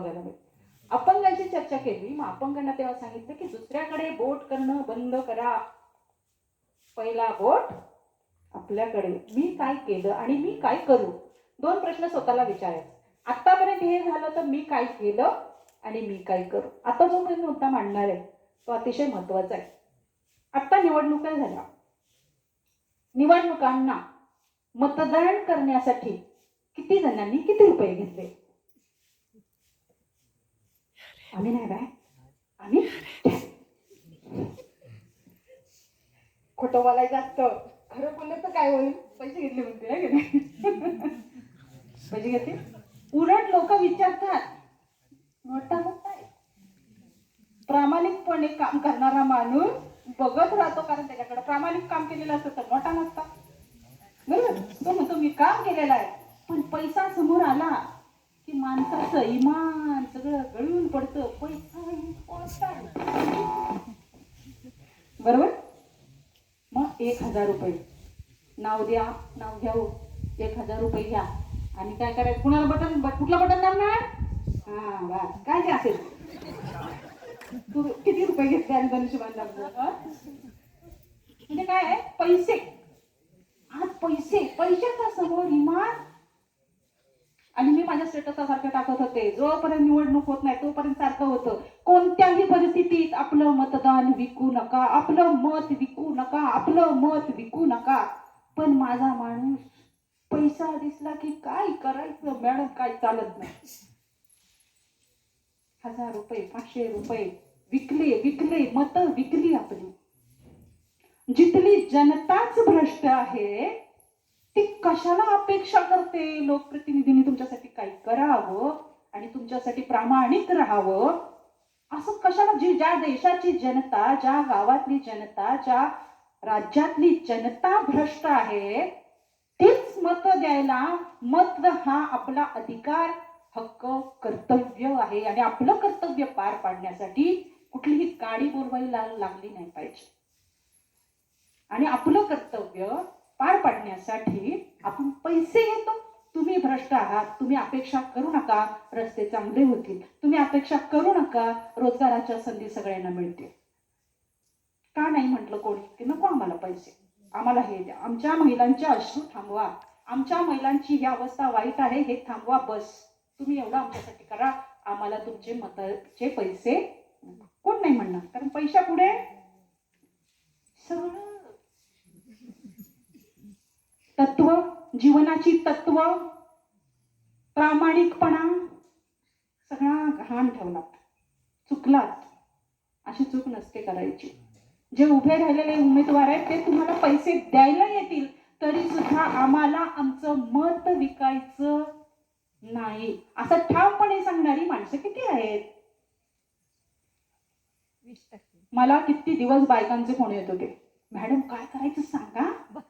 बघायला मिळते अपंगांची चर्चा केली. मग अपंगांना तेव्हा सांगितलं की दुसऱ्याकडे बोट करणं बंद करा. पहिला बोट आपल्याकडे. मी काय केलं आणि मी काय करू? दोन प्रश्न स्वतःला विचारायचे. आतापर्यंत हे झालं तर मी काय केलं आणि मी काय करू? आता जो मी मुद्दा मांडणार आहे तो अतिशय महत्त्वाचा आहे. आता निवडणुका झाल्या. निवडणुकांना मतदान करण्यासाठी किती जणांनी किती रुपये घेतले? आम्ही नाही बाय. आम्ही खोटं बोलायचं असतं. खरं बोललं तर काय होईल? पैसे घेतले म्हणते ना की? नाही पैसे घेतले? उलट लोक विचारतात. मोठा मोठा आहे. प्रामाणिकपणे काम करणारा माणूस बघत राहतो कारण त्याच्याकडे प्रामाणिक काम केलेलं असतं तर मोठा नसता. बरोबर? तो म्हणतो मी काम केलेलं आहे पण पैसा समोर आला की माणसाचं इमान सगळं गळून पडतं. पैसा बरोबर? मग एक हजार रुपये. नाव द्या नाव घ्या एक हजार रुपये घ्या. आणि काय करायचं? कुणाला बटन कुठलं बटन दाबणार? हा बा काय ते असेल? तू किती रुपये घेतले आणि धनुष्यबाण म्हणजे काय पैसे. आज पैसे. पैशाचा समोर इमान आणि मी माझ्या स्टेटसासारखं टाकत होते. जोपर्यंत निवडणूक होत नाही तोपर्यंत सारखं होतं. कोणत्याही परिस्थितीत आपलं मतदान विकू नका आपलं मत विकू नका आपलं मत विकू नका. पण माझा माणूस पैसा दिसला की काय करायचं? मॅडम काय चालत नाही. हजार रुपये पाचशे रुपये विकले विकले मत विकली आपली. जिथली जनताच भ्रष्ट आहे ती कशाला अपेक्षा करते? लोकप्रतिनिधींनी तुमच्यासाठी काही करावं आणि तुमच्यासाठी प्रामाणिक राहावं? असं कशाला जी ज्या देशाची जनता ज्या गावातली जनता ज्या राज्यातली जनता भ्रष्ट आहे तीच मत द्यायला मत हा आपला अधिकार हक्क कर्तव्य आहे आणि आपलं कर्तव्य पार पाडण्यासाठी कुठलीही गाडी बोलवायला लागली नाही पाहिजे. आणि आपलं कर्तव्य पार पाडण्यासाठी आपण पैसे घेतो. तुम्ही भ्रष्ट आहात तुम्ही अपेक्षा करू नका रस्ते चांगले होतील. तुम्ही अपेक्षा करू नका रोजगाराच्या संधी सगळ्यांना मिळतील. का नाही म्हटलं कोणी? की नको आम्हाला पैसे. आम्हाला हे द्या. आमच्या महिलांचे अश्रू थांबवा. आमच्या महिलांची ही अवस्था वाईट आहे हे थांबवा बस. तुम्ही एवढं आमच्यासाठी करा. आम्हाला तुमचे मताचे पैसे कोण नाही म्हणणार? कारण पैशा पुढे सगळं तत्व जीवनाची तत्व प्रामाणिकपणा सगळा घाण ठेवला चुकलात. अशी चूक नसते करायची. जे उभे राहिलेले उमेदवार आहेत ते तुम्हाला पैसे द्यायला येतील तरी सुद्धा आम्हाला आमचं मत विकायचं नाही. असं ठामपणे सांगणारी माणसं किती आहेत? मला किती दिवस बायकांचे फोन येत होते. मॅडम काय करायचं सांगा?